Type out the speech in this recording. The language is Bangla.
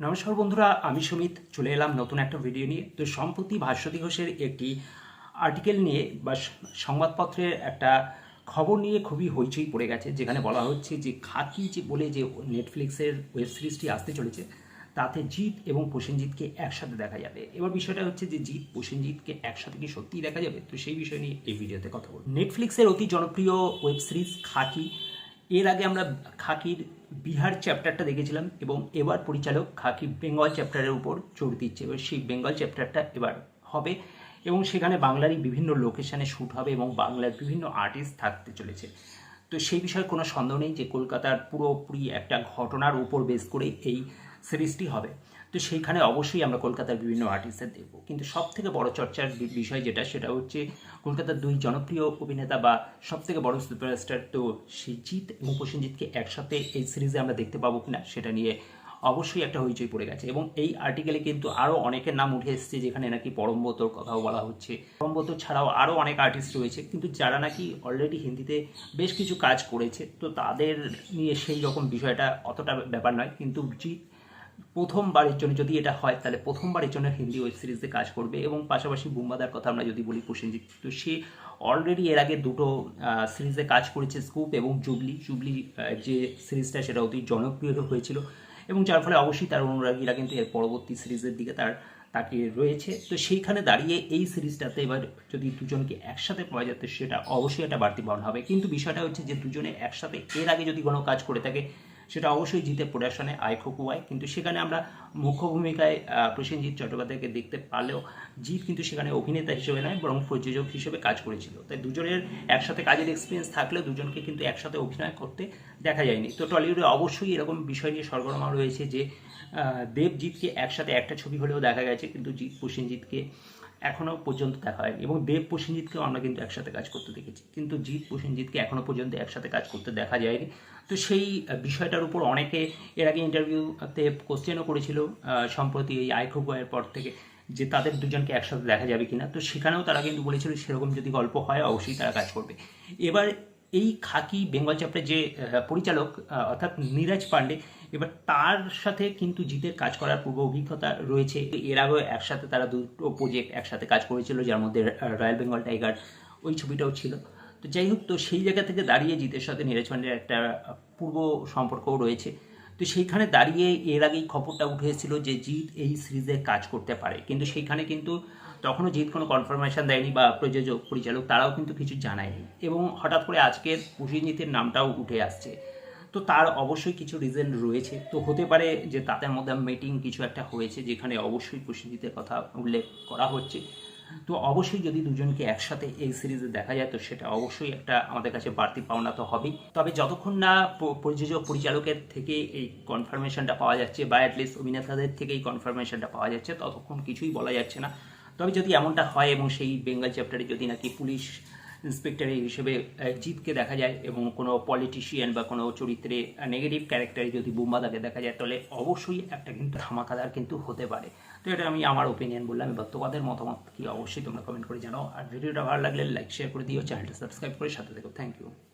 নমস্কার বন্ধুরা, আমি সুমিত। চলে এলাম নতুন একটা ভিডিও নিয়ে। তো সম্প্রতি ভাস্বতী ঘোষের একটি আর্টিকেল নিয়ে বা সংবাদপত্রের একটা খবর নিয়ে খুবই হইচই পড়ে গেছে, যেখানে বলা হচ্ছে যে খাকি যে বলে যে নেটফ্লিক্সের ওয়েব সিরিজটি আসতে চলেছে, তাতে জিৎ এবং প্রসেনজিৎকে একসাথে দেখা যাবে। এবার বিষয়টা হচ্ছে যে জিৎ, প্রসেনজিৎকে একসাথে কি সত্যিই দেখা যাবে? তো সেই বিষয় নিয়ে এই ভিডিওতে কথা বলব। নেটফ্লিক্সের অতি জনপ্রিয় ওয়েব সিরিজ খাকি এর আগে আমরা খাকির বিহার চ্যাপ্টারটা দেখেছিলাম এবং এবার পরিচালক খাকি বেঙ্গল চ্যাপ্টারের উপর জোর দিচ্ছে। এবার সেই বেঙ্গল চ্যাপ্টারটা এবার হবে এবং সেখানে বাংলারই বিভিন্ন লোকেশানে শ্যুট হবে এবং বাংলার বিভিন্ন আর্টিস্ট থাকতে চলেছে। তো সেই বিষয়ে কোনো সন্দেহ নেই যে কলকাতার পুরোপুরি একটা ঘটনার উপর বেস করে এই সিরিজটি হবে। তো সেইখানে অবশ্যই আমরা কলকাতার বিভিন্ন আর্টিস্টদের দেখব। কিন্তু সব থেকে বড় চর্চার বিষয় যেটা, সেটা হচ্ছে কলকাতার দুই জনপ্রিয় অভিনেতা বা সব থেকে বড় সুপারস্টার তো সেই জিৎ এবং প্রসেনজিৎকে একসাথে এই সিরিজে আমরা দেখতে পাবো কিনা, সেটা নিয়ে অবশ্যই একটা হইচই পড়ে গেছে। এবং এই আর্টিকেলে কিন্তু আরও অনেকের নাম উঠে এসেছে, যেখানে নাকি পরমব্রতর কথাও বলা হচ্ছে। পরমব্রত ছাড়াও আরও অনেক আর্টিস্ট রয়েছে, কিন্তু যারা নাকি অলরেডি হিন্দিতে বেশ কিছু কাজ করেছে, তো তাদের নিয়ে সেই রকম বিষয়টা অতটা ব্যাপার নয়। কিন্তু জিৎ প্রথমবারের জন্য যদি এটা হয়, তাহলে প্রথমবারের জন্য হিন্দি ওয়েব সিরিজে কাজ করবে এবং পাশাপাশি বুম্বাদার কথা আমরা যদি বলি প্রসেনজিৎ। তো সে অলরেডি এর আগে দুটো সিরিজে কাজ করেছে স্কুপ এবং জুবলি জুবলি যে সিরিজটা সেটা অতি জনপ্রিয় হয়েছিল এবং যার ফলে অবশ্যই তার অনুরাগীরা কিন্তু এর পরবর্তী সিরিজের দিকে তার তাকে রয়েছে। তো সেইখানে দাঁড়িয়ে এই সিরিজটাতে এবার যদি দুজনকে একসাথে পাওয়া যেত সেটা অবশ্যই একটা বাড়তি পাওয়া হবে। কিন্তু বিষয়টা হচ্ছে যে দুজনে একসাথে এর আগে যদি কোনো কাজ করে থাকে সেটা অবশ্যই জিতে প্রোডাকশনে আয় খকুয়ায় কিন্তু সেখানে আমরা মুখ্য ভূমিকায় প্রসেনজিৎ চট্টোপাধ্যায়কে দেখতে পারলেও জিৎ কিন্তু সেখানে অভিনেতা হিসেবে নয়, বরং প্রযোজক হিসেবে কাজ করেছিল। তাই দুজনের একসাথে কাজের এক্সপিরিয়েন্স থাকলেও দুজনকে কিন্তু একসাথে অভিনয় করতে দেখা যায়নি। তো টলিউডে অবশ্যই এরকম বিষয় নিয়ে সরগরমা রয়েছে যে দেবজিৎকে একসাথে একটা ছবি হলেও দেখা গেছে, কিন্তু জিৎ প্রসেনজিৎকে এখনও পর্যন্ত দেখা হয়নি এবং দেব প্রসেনজিৎকেও আমরা কিন্তু একসাথে কাজ করতে দেখেছি। কিন্তু জিৎ প্রসেনজিৎকে এখনও পর্যন্ত একসাথে কাজ করতে দেখা যায়নি। তো সেই বিষয়টার উপর অনেকে এর আগে ইন্টারভিউতে কোশ্চেনও করেছিল সম্প্রতি এই আইখোগয়ের পর থেকে, যে তাদের দুজনকে একসাথে দেখা যাবে কিনা। তো সেখানেও তারা কিন্তু বলেছিল সেরকম যদি গল্প হয়, অবশ্যই তারা কাজ করবে। এবার এই খাকি বেঙ্গল চ্যাপ্টার যে পরিচালক অর্থাৎ নীরাজ পান্ডে, এবার তার সাথে কিন্তু জিতের কাজ করার পূর্ব অভিজ্ঞতা রয়েছে। এর আগেও একসাথে তারা দুটো প্রজেক্ট একসাথে কাজ করেছিল, যার মধ্যে রয়্যাল বেঙ্গল টাইগার ওই ছবিটাও ছিল। তো যাই হোক, তো সেই জায়গা থেকে দাঁড়িয়ে জিতের সাথে নীরজ পান্ডের একটা পূর্ব সম্পর্কও রয়েছে। তো সেইখানে দাঁড়িয়ে এর আগেই খবরটা উঠে এসেছিল যে জিৎ এই সিরিজে কাজ করতে পারে। কিন্তু সেইখানে কিন্তু তখনও জিৎ কোনো কনফার্মেশন দেয়নি বা প্রযোজক, পরিচালক তারাও কিন্তু কিছু জানায়নি। এবং হঠাৎ করে আজকের প্রসেনজিতের নামটাও উঠে আসছে। তো তার অবশ্যই কিছু রিজন রয়েছে। তো হতে পারে যে তাদের মধ্যে মিটিং কিছু একটা হয়েছে যেখানে অবশ্যই প্রসেনজিতের কথা উল্লেখ করা হচ্ছে। তো অবশ্যই যদি দুজনকে একসাথে এই সিরিজে দেখা যায়, তো সেটা অবশ্যই একটা আমাদের কাছে বাড়তি পাওনা তো হবেই। তবে যতক্ষণ না প্রযোজক, পরিচালকের থেকে এই কনফার্মেশনটা পাওয়া যাচ্ছে বা অ্যাটলিস্ট অভিনেতাদের থেকে এই কনফার্মেশনটা পাওয়া যাচ্ছে, ততক্ষণ কিছুই বলা যাচ্ছে না। তবে যদি এমনটা হয় এবং সেই বেঙ্গল চ্যাপ্টারে যদি নাকি পুলিশ ইন্সপেক্টর হিসেবে জিতকে দেখা যায় এবং কোনো পলিটিশিয়ান বা কোনো চরিত্রে নেগেটিভ ক্যারেক্টারে যদি বুম্বাদাকে দেখা যায়, তাহলে অবশ্যই একটা কিন্তু ধামাকাদার কিন্তু হতে পারে। তো এটা আমি আমার ওপিনিয়ন বললাম। এবার তোমাদের মতামত কি? অবশ্যই তোমরা কমেন্ট করে জানাও। আর ভিডিওটা ভালো লাগলে লাইক শেয়ার করে দিও। চ্যানেলটা সাবস্ক্রাইব করে সাথে দেখো থ্যাংক ইউ